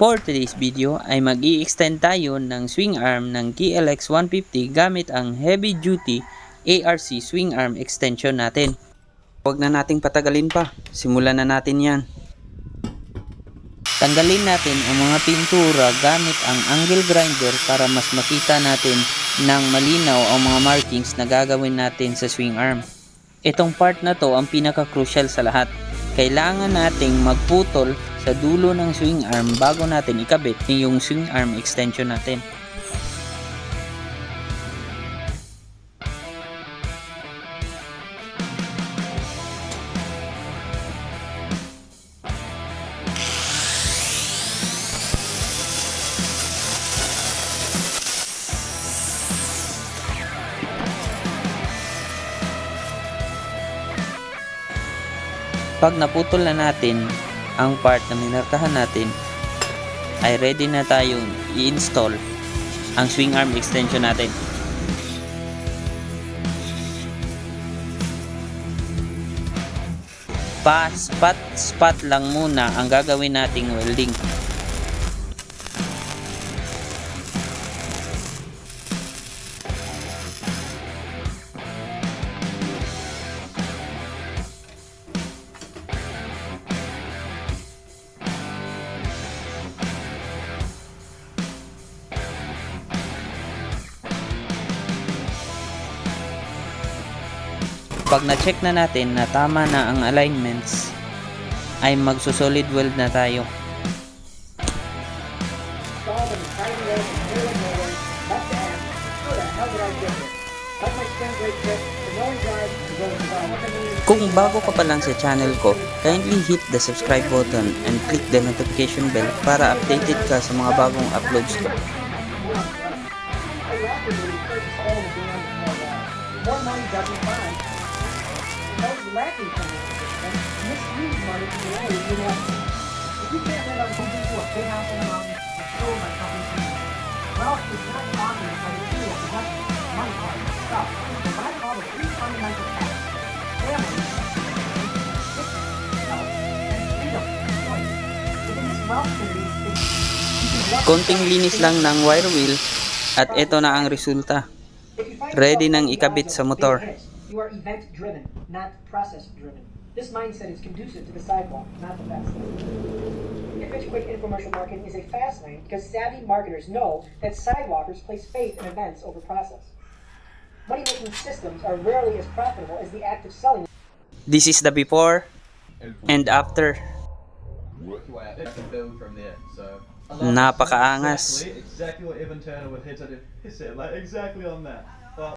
For today's video ay mag extend tayo ng swing arm ng KLX 150 gamit ang heavy duty ARC swing arm extension natin. Huwag na nating patagalin pa, simulan na natin yan. Tanggalin natin ang mga pintura gamit ang angle grinder para mas makita natin ng malinaw ang mga markings na gagawin natin sa swing arm. Itong part na to ang pinaka-crucial sa lahat. Kailangan nating magputol sa dulo ng swing arm bago natin ikabit yung swing arm extension natin. Pag naputol na natin ang part na minarkahan natin, ay ready na tayong i-install ang swing arm extension natin. Pa spot spot lang muna ang gagawin nating welding. Pag na-check na natin na tama na ang alignments, ay magso-solid weld na tayo. Kung bago ka pa lang sa channel ko, kindly hit the subscribe button and click the notification bell para updated ka sa mga bagong uploads ko. More money doesn't buy. Lacking financial and misuse money in a way you know. If you can't live on moving to a big house on the mountain and show my company wealth is not dominant by the tool of possession, money, card, stuff. What I call the three fundamental facts. Family, of it's you Konting linis lang ng wire wheel at ito na ang resulta. Ready nang ikabit sa motor. You are event driven, not process driven. This mindset is conducive to the sidewalk, not the fast lane. Get rich quick infomercial marketing is a fast lane because savvy marketers know that sidewalkers place faith in events over process. Money making systems are rarely as profitable as the act of selling. This is the before and after. work your way out. It's a build from there. So Napakaangas. Exactly, exactly what Evan Turner would hit it. He said like exactly on that.